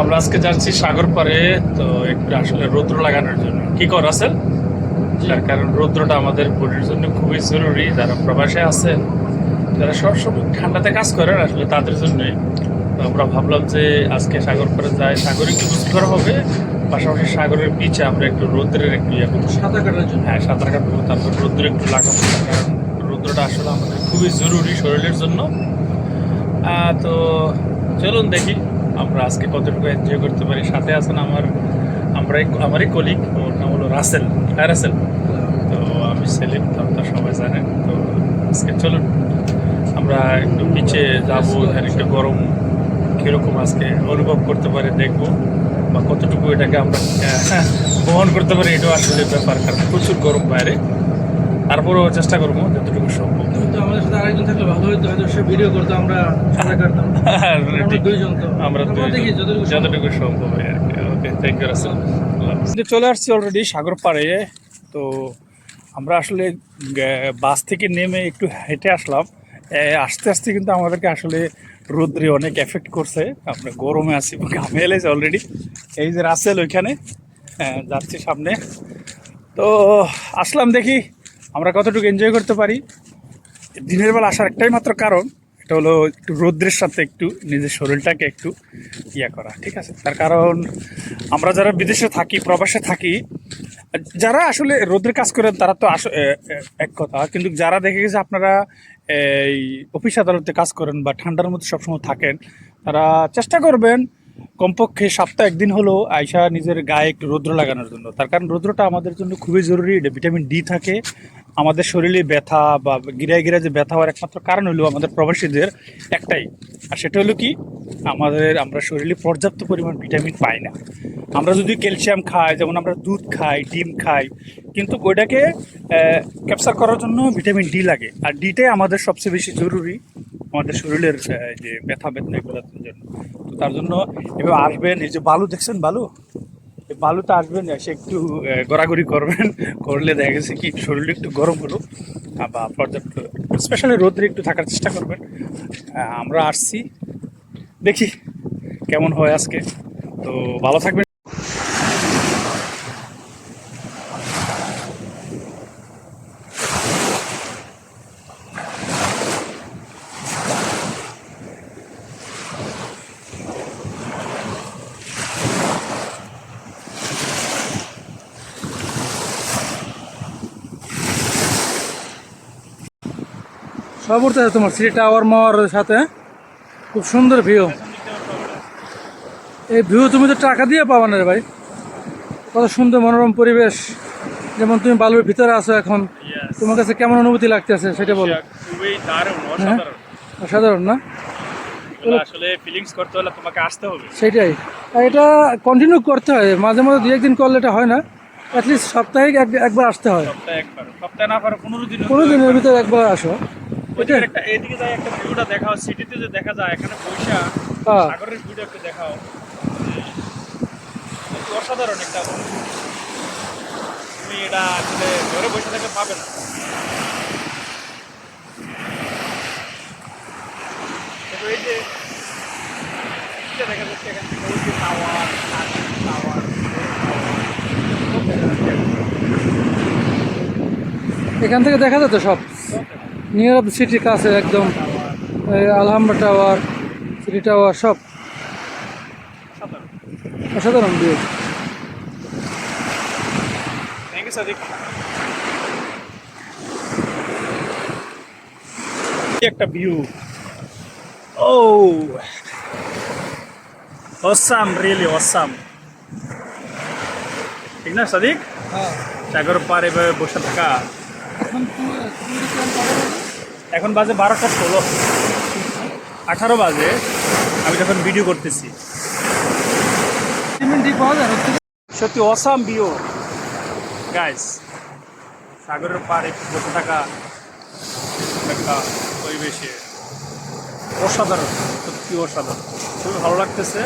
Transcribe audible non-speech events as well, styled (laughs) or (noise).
আমরা আজকে যাচ্ছি সাগর পারে তো একটু আসলে রৌদ্র লাগানোর জন্য। কি কর আসেল তার কারণ রৌদ্রটা আমাদের বডির জন্য খুবই জরুরি। যারা প্রবাসে আছেন যারা সবসময় ঠান্ডাতে কাজ করেন আসলে তাদের জন্যই। তো আমরা ভাবলাম যে আজকে সাগর পারে যাই। সাগরে একটু গোসল করা হবে পাশাপাশি সাগরের বিচে আমরা একটু রৌদ্রের একটু ইয়ে করব। সাঁতার কাটার জন্য। হ্যাঁ সাঁতার কাটবো তারপর রৌদ্র একটু লাগাবো কারণ রৌদ্রটা আসলে আমাদের খুবই জরুরি শরীরের জন্য। তো চলুন দেখি। আমরা আজকে কতটুকু এনজয় করতে পারি? সাথে আছেন আমার আমরা আমারই কলিগ ওর নাম হলো রাসেল। হ্যাঁ রাসেল? তো আমি সেলিম আপনারা সবাই জানেন। তো আজকে চলুন আমরা একটু নিচে যাব আর একটু গরম কীরকম আজকে অনুভব করতে পারি দেখব। বা কতটুকু এটাকে আমরা আহ, বহন করতে পারি এটাও আসলে ব্যাপার কারণ প্রচুর গরম বাইরে। তারপরেও চেষ্টা করব যতটুকু সম্ভব। কিন্তু সাথে আরেকজন থাকলে ভালো হতো হয়তো সে ভিডিও করতো আমরা কাটতাম। (laughs) দুইজন তো। আমরা। দেখি যতটুকু সম্ভব। যতটুকু সম্ভব আর কি। Okay thank you Rasel. চলে আসছি অলরেডি সাগর পাড়ে। তো আমরা আসলে বাস থেকে নেমে একটু হেঁটে আসলাম। আস্তে আস্তে কিন্তু আমাদেরকে আসলে রোদ্রে অনেক এফেক্ট করছে। আমরা গরমে আছি ঘামে এলেছে অলরেডি এই যে রাসেল ওইখানে হ্যাঁ, যাচ্ছি সামনে। তো আসলাম দেখি আমরা কতটুকু এনজয় করতে পারি। দিনের বেলা আসার একটাই মাত্র কারণ, এটা হলো একটু রৌদ্রের সাথে একটু নিজের শরীরটাকে একটু ইয়ে করা, ঠিক আছে? তার কারণ, আমরা যারা বিদেশে থাকি, প্রবাসে থাকি, যারা আসলে রৌদ্রের কাজ করেন, তারা তো আস এক কথা, কিন্তু যারা দেখে গেছে আপনারা, এই অফিস আদালতে কাজ করেন বা ঠান্ডার মধ্যে সবসময় থাকেন, তারা চেষ্টা করবেন কমপক্ষে সপ্তাহে একদিন হলেও আয়সা নিজের গায়ে একটু রৌদ্র লাগানোর জন্য। তার কারণ রৌদ্রটা আমাদের জন্য খুবই জরুরি, এটা ভিটামিন ডি থাকে। আমাদের শরীরে ব্যথা বা গিরায় গিরায় যে ব্যথা হওয়ার একমাত্র কারণ হলো আমাদের প্রবাসীদের একটাই। আর সেটা হলো কি? আমাদের, আমরা শরীরে পর্যাপ্ত পরিমাণ ভিটামিন পাই না। আমরা যদি ক্যালসিয়াম খাই, যেমন আমরা দুধ খাই, ডিম খাই, কিন্তু ওইটাকে ক্যাপচার করার জন্য ভিটামিন ডি লাগে। আর ডিটাই আমাদের সবচেয়ে বেশি জরুরি আমাদের শরীরের যে ব্যথা বেদনা এগুলোর জন্য। তার জন্য এবার আসবেন, এই যে বালু দেখছেন বালু? বালু তো আসবেন, এসে একটু গড়াগড়ি করবেন, করলে দেখা গেছে কি, শরীরটা একটু গরম হলো। বা পর্যাপ্ত স্পেশালি রোদ্রে একটু থাকার চেষ্টা করবেন। আমরা আসছি। দেখি কেমন হয় আজকে। তো ভালো থাকবেন। সব তোমার সিটি টাওয়ার মাওয়ার সাথে খুব সুন্দর ভিউ এই ভিউ তুমি তো টাকা দিয়ে পাবা না রে ভাই। কত সুন্দর মনোরম পরিবেশ। যেমন তুমি বালুর ভিতরে আছো এখন তোমার কাছে কেমন অনুভূতি লাগতেছে সেটা বলো। অসাধারণ। অসাধারণ না? আসলে ফিলিংস করতে হলে তোমাকে আসতে হবে। সেটাই। এটা কন্টিনিউ করতে হয় মাঝে মাঝে দু একদিন করলে এটা হয় না। অ্যাটলিস্ট সাপ্তাহিক এক- একবার আসতে হয়। সপ্তাহে একবার। সপ্তাহে না পারো পনেরো দিন কোনো দিনের ভিতরে একবার আসো। ওইদিকে একটা এদিকে যাই একটা ভিউটা দেখাও সিটিতে যে দেখা যায় এখানে পয়সা হ্যাঁ। সাগরের ভিউটা একটু দেখাও। অসাধারণ একটা তুমি এটা আসলে ঘরে বসে থেকে পাবে না। এই যে দেখা যাচ্ছে এখান থেকে টাওয়ার টাওয়ার এখান থেকে দেখা যেত সব? নিয়ার অফ দ্য সিটির কাছে একদম আলহাম্বা টাওয়ার সিটি টাওয়ার সব। অসাধারণ ভিউ থ্যাংক ইউ সাদিক একটা ভিউ ও অসাম রিয়েলি অসাম ঠিক না সাদিক হ্যাঁ। সাগর পার এভাবে বসে থাকা। এখন বাজে বারোটা ষোলো। আঠারো বাজে। আমি যখন ভিডিও করতেছি। সত্যি অসাম ভিউ গাইস সাগরের পাড়ে বসে থাকা একটা পরিবেশে অসাধারণ, সত্যি অসাধারণ। খুবই ভালো লাগতেছে।